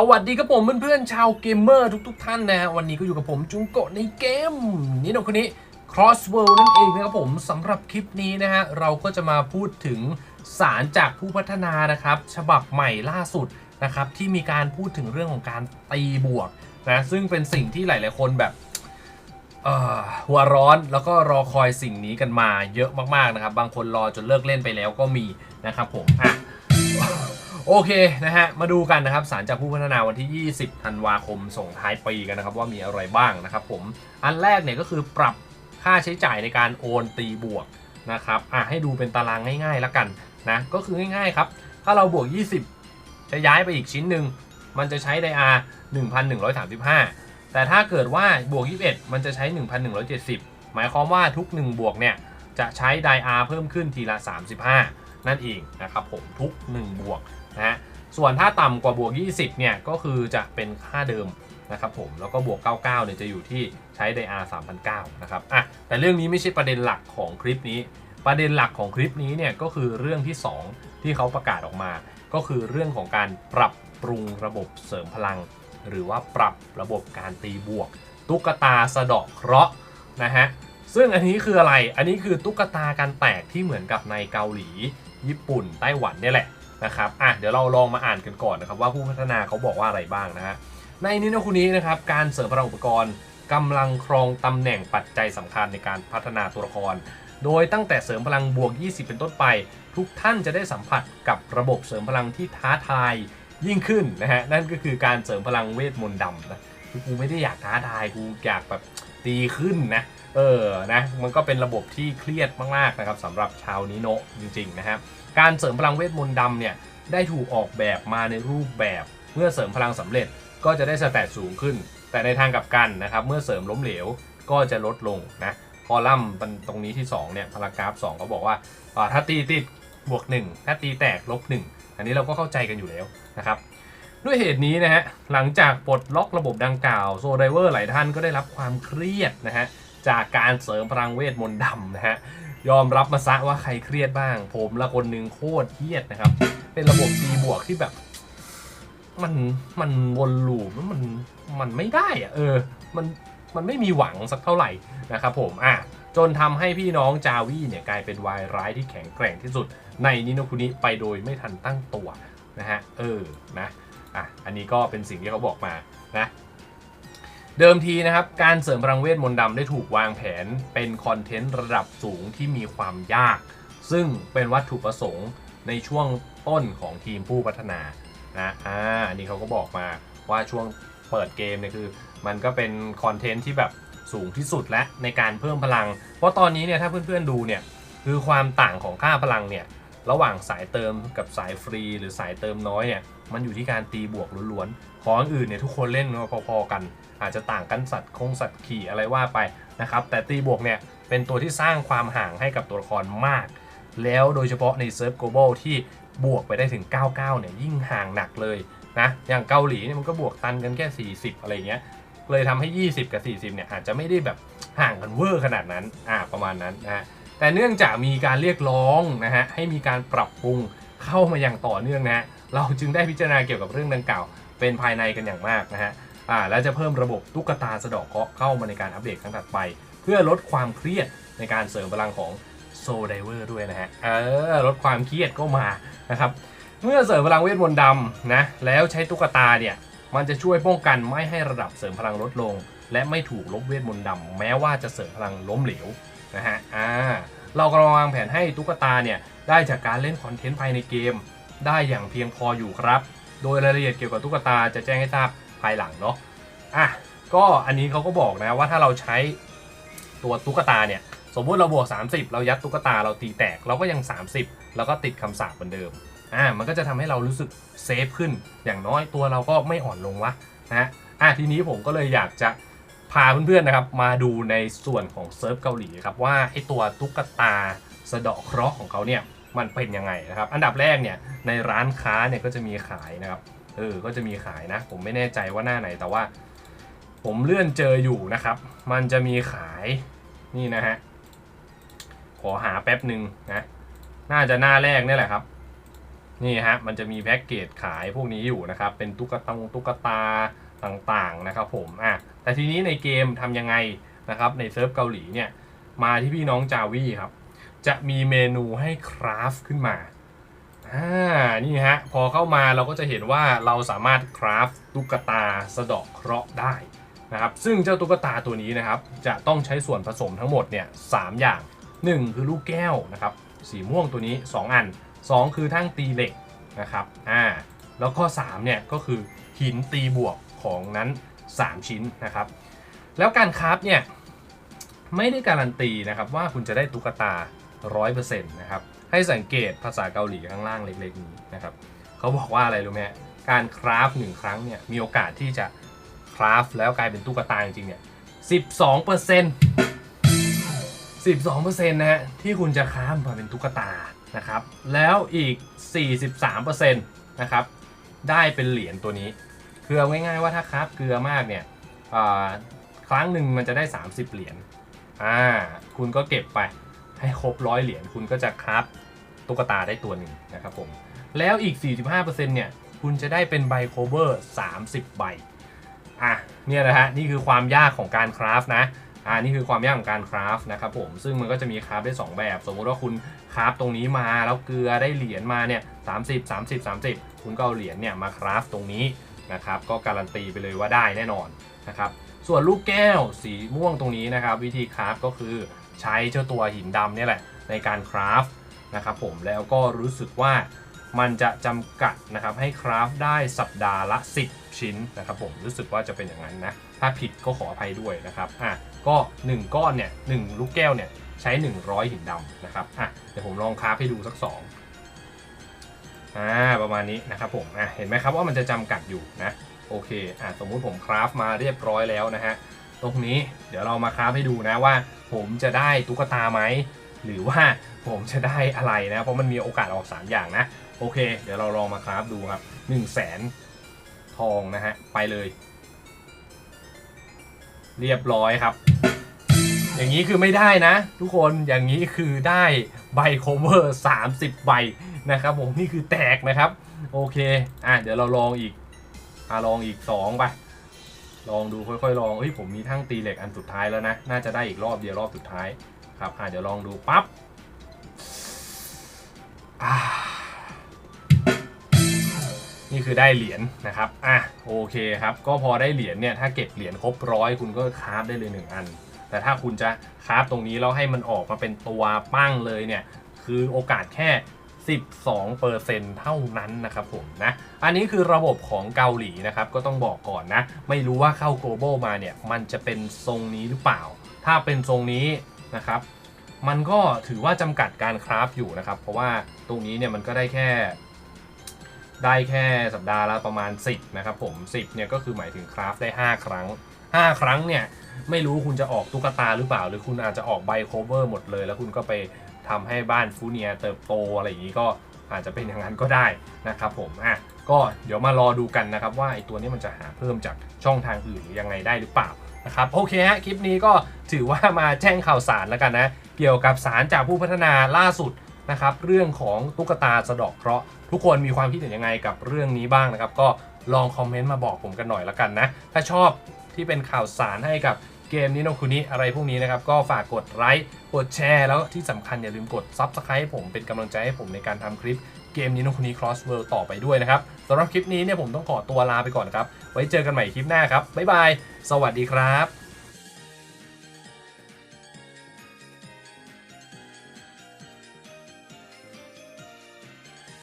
สวัสดีครับผมเพื่อนๆชาวเกมเมอร์ทุก ๆ ท่านนะฮะวันนี้ก็อยู่กับผมจุงโกะในเกมนี่นคนนี้ Cross World นั่นเองนะครับผมสำหรับคลิปนี้นะฮะเราก็จะมาพูดถึงสารจากผู้พัฒนานะครับ ฉบับใหม่ล่าสุดนะครับที่มีการพูดถึงเรื่องของการตีบวกนะซึ่งเป็นสิ่งที่หลาย ๆ คนแบบหัวร้อนแล้วก็รอคอยสิ่งนี้กันมาเยอะมากๆนะครับ บางคนรอจนเลิกเล่นไปแล้วก็มีนะครับผมอะ โอเคนะฮะ มาดูกันนะครับสารจากผู้พัฒนาวันที่ 20 ธันวาคมส่งท้ายปีกันนะครับ ว่ามีอะไรบ้างนะครับผม อันแรกเนี่ยก็คือปรับค่าใช้จ่ายในการโอนตีบวกนะครับอะให้ดูเป็นตารางง่ายๆแล้วกันนะ ก็คือง่ายๆครับ ถ้าเราบวก 20 จะย้ายไปอีกชิ้นหนึ่ง มันจะใช้ไดอาร์1,135 แต่ถ้าเกิดว่าบวก 21 มันจะใช้ 1,170 หมายความว่าทุก 1 บวกเนี่ยจะใช้ไดอาร์เพิ่มขึ้นทีละ 35 นั่นเองนะครับผมทุก 1 บวก นะฮะส่วนถ้าต่ำกว่าบวก 20 เนี่ย ก็คือจะเป็นค่าเดิมนะครับผม แล้วก็บวก 99 เนี่ยจะอยู่ที่ใช้ไดอาร์3,009นะครับ อะ แต่เรื่องนี้ไม่ใช่ประเด็นหลักของคลิปนี้ ประเด็นหลักของคลิปนี้เนี่ยก็คือเรื่องที่ 2 ที่เขาประกาศออกมา ก็คือเรื่องของการปรับปรุงระบบเสริมพลัง หรือว่าปรับระบบการตีบวก ตุ๊กตาสะเดาะเคราะห์นะฮะ ซึ่งอันนี้คืออะไร อันนี้คือตุ๊กตาการแตกที่เหมือนกับในเกาหลี ญี่ปุ่น ไต้หวันเนี่ยแหละ นะครับอะเดี๋ยวเราลองมาอ่านกันก่อนนะครับว่าผู้พัฒนาเขาบอกว่าอะไรบ้างนะฮะในนิโนคุนี้นะครับการเสริมพลังอุปกรณ์กำลังครองตำแหน่งปัจจัยสำคัญในการพัฒนาตัวละคร โดยตั้งแต่เสริมพลังบวก 20 เป็นต้นไป ทุกท่านจะได้สัมผัสกับระบบเสริมพลังที่ท้าทายยิ่งขึ้นนะฮะนั่นก็คือการเสริมพลังเวทมนต์ดำนะคือกูไม่ได้อยากท้าทายกูอยากแบบตีขึ้นนะ เออนะมันก็เป็นระบบที่เครียดมากๆนะครับสำหรับชาวนิโนะจริงๆนะครับการเสริมพลังเวทมนต์ดำเนี่ยได้ถูกออกแบบมาในรูปแบบเมื่อเสริมพลังสำเร็จก็จะได้สแตทสูงขึ้น แต่ในทางกลับกันนะครับเมื่อเสริมล้มเหลวก็จะลดลงนะคอลัมน์ตรงนี้ที่2เนี่ยพารากราฟ2เขาบอกว่าอ่าถ้าตีติดบวก 1 ถ้าตีแตกลบ 1 อันนี้เราก็เข้าใจกันอยู่แล้วนะครับด้วยเหตุนี้นะฮะหลังจากปลดล็อกระบบดังกล่าวโซไดเวอร์หลายท่านก็ได้รับความเครียดนะฮะ จากการเสริมพลังเวทมนต์ดำนะฮะยอมรับมาซะว่าใครเครียดบ้าง ผมละคนหนึ่งโคตรเครียดนะครับ เป็นระบบตีบวกที่แบบ มันมันวนลูปมันมันไม่ได้อะเออ มันมันไม่มีหวังสักเท่าไหร่นะครับผมอะจนทำให้พี่น้องจาวีเนี่ยกลายเป็นวายร้ายที่แข็งแกร่งที่สุด ในนิโนคุนิไปโดยไม่ทันตั้งตัวนะฮะเออนะอะอันนี้ก็เป็นสิ่งที่เขาบอกมานะ เดิมทีนะครับ การเสริมพลังเวทมนต์ดำได้ถูกวางแผนเป็นคอนเทนต์ระดับสูงที่มีความยาก ซึ่งเป็นวัตถุประสงค์ในช่วงต้นของทีมผู้พัฒนานะอ่าอันนี้เขาก็บอกมาว่าช่วงเปิดเกมเนี่ยคือ มันก็เป็นคอนเทนต์ที่แบบสูงที่สุดและในการเพิ่มพลัง เพราะตอนนี้เนี่ยถ้าเพื่อนๆดูเนี่ยคือความต่างของค่าพลังเนี่ยระหว่างสายเติมกับสายฟรี หรือสายเติมน้อยเนี่ย มันอยู่ที่การตีบวกล้วนๆ ของอื่นเนี่ยทุกคนเล่นมาพอๆกัน อาจจะต่างกันสัตว์คงสัตว์ขี่อะไรว่าไปนะครับ แต่ตีบวกเนี่ยเป็นตัวที่สร้างความห่างให้กับตัวละครมาก แล้วโดยเฉพาะในเซิร์ฟ global ที่บวกไปได้ถึง 99 เนี่ยยิ่งห่างหนักเลยนะอย่างเกาหลีเนี่ยมันก็บวกตันกันแค่ 40 อะไรเงี้ยเลยทำให้ 20 กับ 40 เนี่ยอาจจะไม่ได้แบบห่างกันเวอร์ขนาดนั้นอ่าประมาณนั้นนะฮะแต่เนื่องจากมีการเรียกร้องนะฮะให้มีการปรับปรุงเข้ามาอย่างต่อเนื่องนะฮะ เราจึงได้พิจารณาเกี่ยวกับเรื่องดังกล่าว เป็นภายในกันอย่างมากนะฮะอ่าแล้วจะเพิ่มระบบตุ๊กตาสะดอกเคราะห์เข้ามาในการอัปเดตครั้งถัดไป เพื่อลดความเครียดในการเสริมพลังของโซไดเวอร์ด้วยนะฮะเออลดความเครียดก็มานะครับเมื่อเสริมพลังเวทมนต์ดำนะแล้วใช้ตุ๊กตาเนี่ยมันจะช่วยป้องกันไม่ให้ระดับเสริมพลังลดลง และไม่ถูกลบเวทมนต์ดำแม้ว่าจะเสริมพลังล้มเหลวนะฮะอ่าเรากำลังวางแผนให้ตุ๊กตาเนี่ยได้จากการเล่นคอนเทนต์ภายในเกม ได้อย่างเพียงพออยู่ครับ โดยรายละเอียดเกี่ยวกับตุ๊กตาจะแจ้งให้ทราบภายหลังเนาะอะก็อันนี้เขาก็บอกนะว่าถ้าเราใช้ตัวตุ๊กตาเนี่ยสมมติเราบวก 30 เรายัดตุ๊กตาเราตีแตกเราก็ยัง 30 แล้วก็ติดคำสาปเหมือนเดิมอ่ามันก็จะทำให้เรารู้สึกเซฟขึ้น อย่างน้อยตัวเราก็ไม่อ่อนลงวะนะฮะอะทีนี้ผมก็เลยอยากจะพาเพื่อนๆนะครับ มาดูในส่วนของเซิร์ฟเกาหลีครับว่าไอตัวตุ๊กตาสะเดาะเคราะห์ของเขาเนี่ย มันเป็นยังไงนะครับ อันดับแรกเนี่ยในร้านค้าเนี่ยก็จะมีขายนะครับ เออ ก็จะมีขายนะ ผมไม่แน่ใจว่าหน้าไหน แต่ว่า ผมเลื่อนเจออยู่นะครับ มันจะมีขาย นี่นะฮะ ขอหาแป๊บหนึ่งนะ น่าจะหน้าแรกนี่แหละครับ นี่ฮะ มันจะมีแพ็กเกจขายพวกนี้อยู่นะครับ เป็นตุ๊กตาตุ๊กตาต่างๆนะครับผมอะแต่ทีนี้ในเกมทำยังไงนะครับ ในเซิร์ฟเกาหลีเนี่ย มาที่พี่น้องจาวีครับ จะมีเมนูให้คราฟขึ้นมาอ่านี่ฮะ พอเข้ามาเราก็จะเห็นว่าเราสามารถคราฟตุ๊กตาสะดาะเคราะห์ได้นะครับ ซึ่งเจ้าตุ๊กตาตัวนี้นะครับ จะต้องใช้ส่วนผสมทั้งหมดเนี่ยสามอย่าง 1 คือลูกแก้วนะครับ สีม่วงตัวนี้ 2 อัน 2 คือทั้งตีเหล็กนะครับอ่าแล้วก็3เนี่ยก็คือหินตีบวกของนั้น 3 ชิ้นนะครับ แล้วการคราฟเนี่ยไม่ได้การันตีนะครับว่าคุณจะได้ตุ๊กตา 100%นะครับ ให้สังเกตภาษาเกาหลีข้างล่างเล็กๆนี้นะครับ เขาบอกว่าอะไรรู้ไหมการคราฟหนึ่งครั้งเนี่ย มีโอกาสที่จะคราฟแล้วกลายเป็นตุ๊กตาจริงๆเนี่ย 12เปอร์เซ็นต์12เปอร์เซ็นต์นะฮะที่คุณจะคราฟมาเป็นตุ๊กตานะครับ แล้วอีก 43เปอร์เซ็นต์นะครับได้เป็นเหรียญตัวนี้คือเอาง่ายๆว่าถ้าคราฟเกลือมากเนี่ยครั้งหนึ่งมันจะได้ 30 เหรียญอ่าคุณก็เก็บไป ให้ครบร้อยเหรียญคุณก็จะคราฟตุ๊กตาได้ตัวหนึ่งนะครับผม แล้วอีก 45%เนี่ย คุณจะได้เป็นใบโคเวอร์30 ใบ อะ เนี่ยนะฮะ นี่คือความยากของการคราฟนะ อ่า นี่คือความยากของการคราฟนะครับผม ซึ่งมันก็จะมีคราฟได้ 2 แบบ สมมติว่าคุณคราฟตรงนี้มาแล้วเกลือได้เหรียญมาเนี่ย30 30 30คุณก็เอาเหรียญเนี่ยมาคราฟตรงนี้นะครับ ก็การันตีไปเลยว่าได้แน่นอนนะครับ ส่วนลูกแก้วสีม่วงตรงนี้นะครับ วิธีคราฟก็คือ ใช้เจ้าตัวหินดำนี่แหละในการคราฟนะครับผมแล้วก็รู้สึกว่ามันจะจำกัดนะครับให้คราฟได้สัปดาห์ละ 10 ชิ้นนะครับผมรู้สึกว่าจะเป็นอย่างนั้นนะ ถ้าผิดก็ขออภัยด้วยนะครับอะก็ 1 ก้อนเนี่ยหลูกแก้วเนี่ยใช้ 100 หินดำนะครับอะเดี๋ยวผมลองคราฟให้ดูสัก 2อ่าประมาณนี้นะครับผมอะเห็นไหมครับว่ามันจะจำกัดอยู่นะโอเคอะสมมุติผมคราฟมาเรียบร้อยแล้วนะฮะ ตรงนี้เดี๋ยวเรามาคราฟให้ดูนะว่า ผมจะได้ตุ๊กตาไหมหรือว่าผมจะได้อะไรนะ เพราะมันมีโอกาสออก 3 อย่างนะ โอเค เดี๋ยวเราลองมาคราฟดูครับ1 0 0 0 0แสนทองนะฮะ ไปเลย เรียบร้อยครับ อย่างนี้คือไม่ได้นะ ทุกคนอย่างนี้คือได้ใบโคเวอร์30 ใบนะครับผมนี่คือแตกนะครับ โอเค อะเดี๋ยวเราลองอีกอะลองอีก 2 ไป ลองดูค่อยๆลองเฮ้ยผมมีทั้งตีเหล็กอันสุดท้ายแล้วนะ น่าจะได้อีกรอบเดียวรอบสุดท้ายครับอะเดี๋ยวลองดูปั๊บนี่คือได้เหรียญนะครับ อะโอเคครับ ก็พอได้เหรียญเนี่ยถ้าเก็บเหรียญครบร้อยคุณก็คราฟได้เลยหนึ่งอัน แต่ถ้าคุณจะคราฟตรงนี้แล้วให้มันออกมาเป็นตัวปั้งเลยเนี่ย คือโอกาสแค่ 12%เท่านั้นนะครับผมนะ อันนี้คือระบบของเกาหลีนะครับ ก็ต้องบอกก่อนนะ ไม่รู้ว่าเข้า global มาเนี่ย มันจะเป็นทรงนี้หรือเปล่า ถ้าเป็นทรงนี้นะครับ มันก็ถือว่าจำกัดการคราฟอยู่นะครับ เพราะว่าตรงนี้เนี่ยมันก็ได้แค่ ได้แค่สัปดาห์ละประมาณ 10 นะครับผม 10เนี่ยก็คือหมายถึงคราฟได้ 5 ครั้ง 5 ครั้งเนี่ย ไม่รู้คุณจะออกตุ๊กตาหรือเปล่า หรือคุณอาจจะออกใบโคเวอร์หมดเลย แล้วคุณก็ไปทำให้บ้านฟูเนียเติบโตอะไรอย่างนี้ก็อาจจะเป็นอย่างนั้นก็ได้นะครับผมอะก็เดี๋ยวมารอดูกันนะครับว่าไอตัวนี้มันจะหาเพิ่มจากช่องทางอื่นหรือยังไงได้หรือเปล่านะครับโอเคฮะคลิปนี้ก็ถือว่ามาแจ้งข่าวสารแล้วกันนะ เกี่ยวกับสารจากผู้พัฒนาล่าสุดนะครับเรื่องของตุ๊กตาสะดอกเคราะห์ทุกคนมีความคิดเห็นยังไงกับเรื่องนี้บ้างนะครับ ก็ลองคอมเมนต์มาบอกผมกันหน่อยละกันนะ ถ้าชอบ ที่เป็นข่าวสารให้กับเกมนี้โนคุนิอะไรพวกนี้นะครับ ก็ฝากกดไลค์กดแชร์ แล้วที่สำคัญอย่าลืมกด Subscribe ให้ผมเป็นกำลังใจให้ผมในการทำคลิปเกมนี้โนคุนิ Cross World ต่อไปด้วยนะครับสำหรับคลิปนี้เนี่ยผมต้องขอตัวลาไปก่อนนะครับ ไว้เจอกันใหม่คลิปหน้าครับบ๊ายบาย สวัสดีครับ